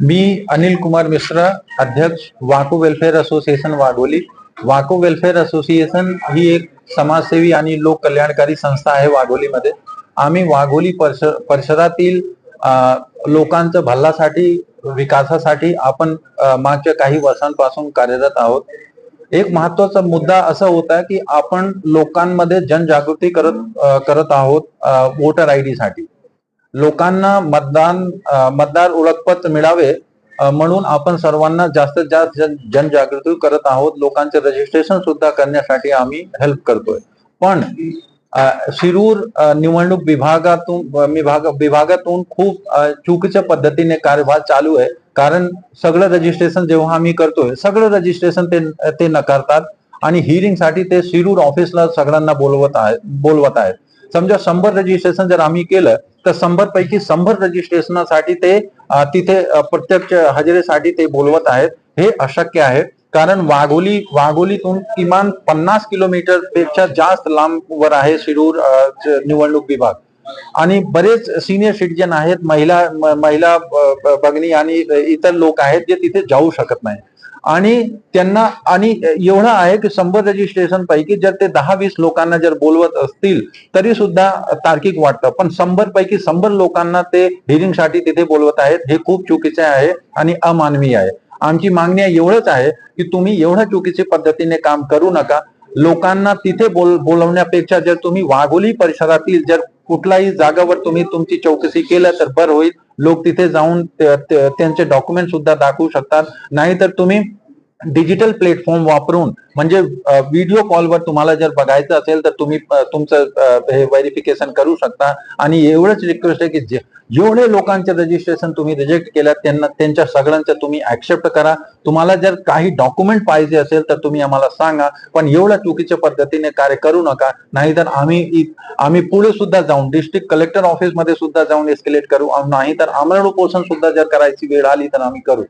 मी अनिल कुमार मिश्रा अध्यक्ष Wako welfare association Wagholi. Wako welfare association ही एक समाजसेवी आणि लोक कल्याणकारी संस्था आहे वाघोलीमध्ये. आम्ही वाघोली परिसर परिसरातील लोकांच्या भल्लासाठी विकासासाठी आपण मागच्या काही वर्षांपासून कार्यरत आहोत. एक महत्त्वाचा मुद्दा असा होता की आपण लोकांमध्ये जनजागृती करत करत आहोत वोटर आय डी साठी. लोकांना मतदान मतदार ओळखपत्र मिळावे म्हणून आपण सर्वांना जास्तीत जास्त जन जनजागृती करत आहोत. लोकांचे रजिस्ट्रेशन सुद्धा करण्यासाठी आम्ही हेल्प करतोय. पण शिरूर निवडणूक विभागातून विभाग विभागातून खूप चुकीच्या पद्धतीने कारभार चालू आहे. कारण सगळं रजिस्ट्रेशन जेव्हा आम्ही करतोय सगळं रजिस्ट्रेशन ते ते नकारतात. आणि हिअरिंगसाठी ते शिरूर ऑफिसला सगळ्यांना बोलवत आहेत बोलवत आहेत. समजा शंभर रजिस्ट्रेशन जर आम्ही केलं तर शंभर पैकी शंभर रजिस्ट्रेशनासाठी ते तिथे प्रत्यक्ष हजेरीसाठी ते बोलवत आहेत. हे अशक्य आहे. कारण वाघोली वाघोलीतून किमान पन्नास किलोमीटरपेक्षा जास्त लांबवर आहे शिरूर निवडणूक विभाग. आणि बरेच सिनियर सिटीजन आहेत महिला महिला भगिनी आणि इतर लोक आहेत जे तिथे जाऊ शकत नाही आणि त्यांना आणि एवढं आहे की शंभर रजिस्ट्रेशन पैकी जर ते दहा वीस लोकांना जर बोलवत असतील तरी सुद्धा तार्किक वाटतं. पण शंभर पैकी शंभर लोकांना ते हिअरिंगसाठी तिथे बोलवत आहेत हे खूप चुकीचे आहे आणि अमानवीय आहे. आमची मागणी एवढंच आहे की तुम्ही एवढ्या चुकीच्या पद्धतीने काम करू नका. लोकांना तिथे बोल बोलवण्यापेक्षा जर तुम्ही वाघोली परिसरातील जर कुठल्याही जागावर तुम्ही तुमची चौकशी केलं तर बरं होईल. लोक तिथे जाऊन त्यांचे डॉक्युमेंट सुद्धा दाखवू शकतात. नाहीतर तुम्ही डिजिटल प्लॅटफॉर्म वापरून म्हणजे व्हिडिओ कॉलवर तुम्हाला जर बघायचं असेल तर तुम्ही तुमचं हे व्हेरिफिकेशन करू शकता. आणि एवढंच रिक्वेस्ट आहे की जे- जेवढे लोकांचे रजिस्ट्रेशन तुम्ही रिजेक्ट केलं त्यांना त्यांच्या सगळ्यांचं तुम्ही ऍक्सेप्ट करा. तुम्हाला जर काही डॉक्युमेंट पाहिजे असेल तर तुम्ही आम्हाला सांगा पण एवढ्या चुकीच्या पद्धतीने कार्य करू नका. नाहीतर आम्ही आम्ही पुढे सुद्धा जाऊन डिस्ट्रिक्ट कलेक्टर ऑफिसमध्ये सुद्धा जाऊन एस्केलेट करू. नाहीतर आमरण उपोषण सुद्धा जर करायची वेळ आली तर आम्ही करू.